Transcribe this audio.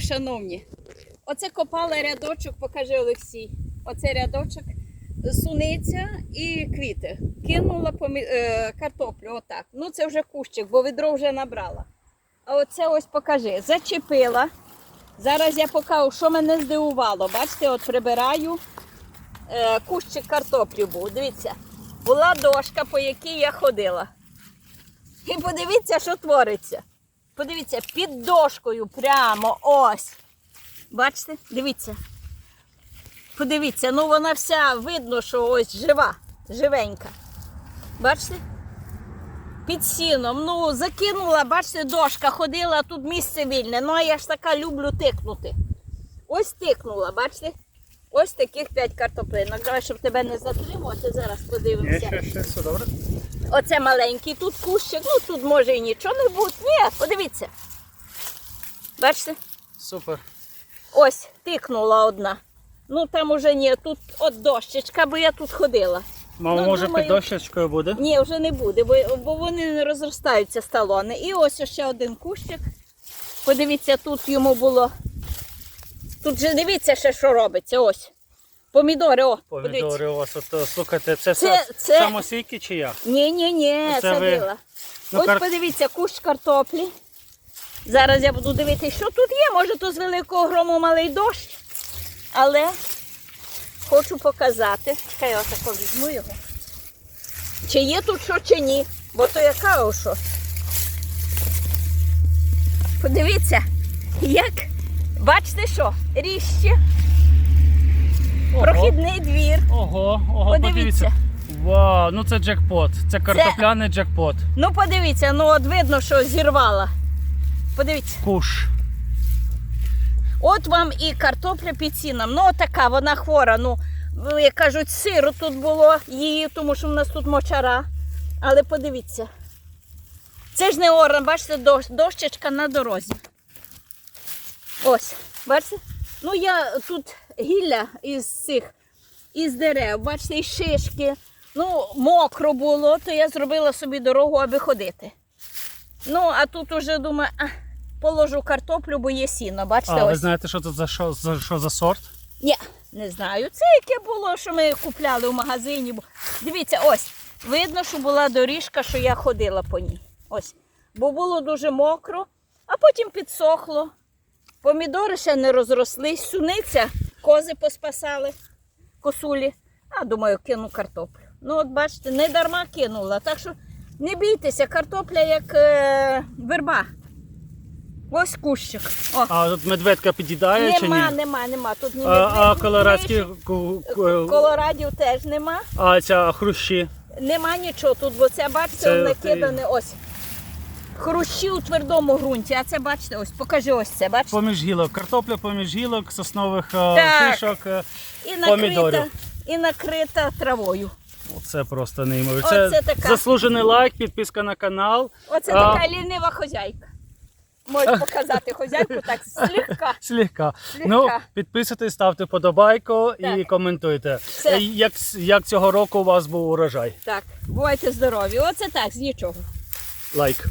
Шановні, оце копала рядочок, покажи Олексій. Оце рядочок, суниця і квіти. Кинула помі... е, картоплю, отак. Ну це вже кущик, бо відро вже набрала. А оце ось покажи. Зачепила. Зараз я покажу, що мене здивувало. Бачите, от прибираю е, кущик картоплю був. Дивіться, була дошка, по якій я ходила. І подивіться, що твориться. Подивіться, під дошкою прямо ось. Бачите? Дивіться. Подивіться, ну вона вся видно, що ось жива, живенька. Бачите? Під сіном. Ну, закинула, бачите, дошка ходила, тут місце вільне. Ну, а я ж така люблю тикнути. Ось тикнула, бачите? Ось таких 5 картоплинок. Давай, щоб тебе не затримувати, зараз Є подивимося. ще, ще все добре? Оце маленький тут кущик, ну тут може і нічого не бути. Ні, подивіться. Бачите? Супер. Ось, тикнула одна. Ну там уже ні, тут от дощечка, бо я тут ходила. Мама, Ну, може думаю- під дощечкою буде? Ні, вже не буде, бо, бо вони не розростаються сталони. І ось ще один кущик. Подивіться, тут йому було. Тут же дивіться ще, що робиться. Ось. Помідори, о. Помідори у вас. От, слухайте, це, Це- це, самосійки чи як? Ні, ні, ні, Це ви- садила. Ну, Ось кар- подивіться, кущ картоплі. Зараз я буду дивитися, що тут є. Може, то з великого грому малий дощ. Але хочу показати. Чекай, я отако візьму його. Чи є тут що, чи ні. Бо то яка що. Подивіться, як. Бачите що? Ріще, прохідний двір. Ого, ого, Подивіться. подивіться. Вау, ну це джекпот. Це картопляний джекпот. Ну, подивіться, ну от видно, що зірвала. Подивіться. Куш. От вам і картопля під сіном. Ну, така, вона хвора. Ну, ну, як кажуть, сиру тут було її, тому що в нас тут мочара. Але подивіться. Це ж не оран, бачите, дощ, дощечка на дорозі. Ось, бачите? Ну, я тут гілля із цих, із дерев, бачите, і шишки. Ну, мокро було, то я зробила собі дорогу, аби ходити. Ну, а тут уже думаю, а, положу картоплю, бо є сіно. Бачите, А ви знаєте, що тут за що за, що за сорт? Ні, не знаю. Це яке було, що ми купляли в магазині. Дивіться, ось. Видно, що була доріжка, що я ходила по ній. Ось. Бо було дуже мокро, а потім підсохло. Помідори ще не розрослись, суниця, кози поспасали, косулі. А думаю, кину картоплю. Ну, от бачите, не дарма кинула. Так що не бійтеся, картопля як е, верба. Ось кущик. О. А тут медведка під'їдає чи ні? Нема, нема, нема. Тут ні А, а ні миші. ку- ку- Колорадів теж нема. а ця хрущі. Нема нічого тут, бо це, бачите, Це накидане ось. Хрущі у твердому ґрунті, а це бачите, ось покажи ось це, бачите? Поміж гілок. Картопля поміж гілок, соснових е, Так. е. І накрита, помідорів. і накрита травою. Це просто неймовірно. Оце Це така. заслужений лайк, підписка на канал. Оце А. така лінива хозяйка. Можеш показати хозяйку так слегка. Слегка. Слегка. Ну, підписуйтесь, ставте подобайку і Так. коментуйте. Все. Е, Як, як цього року у вас був урожай? Так, бувайте здорові. Оце так, з нічого. Лайк.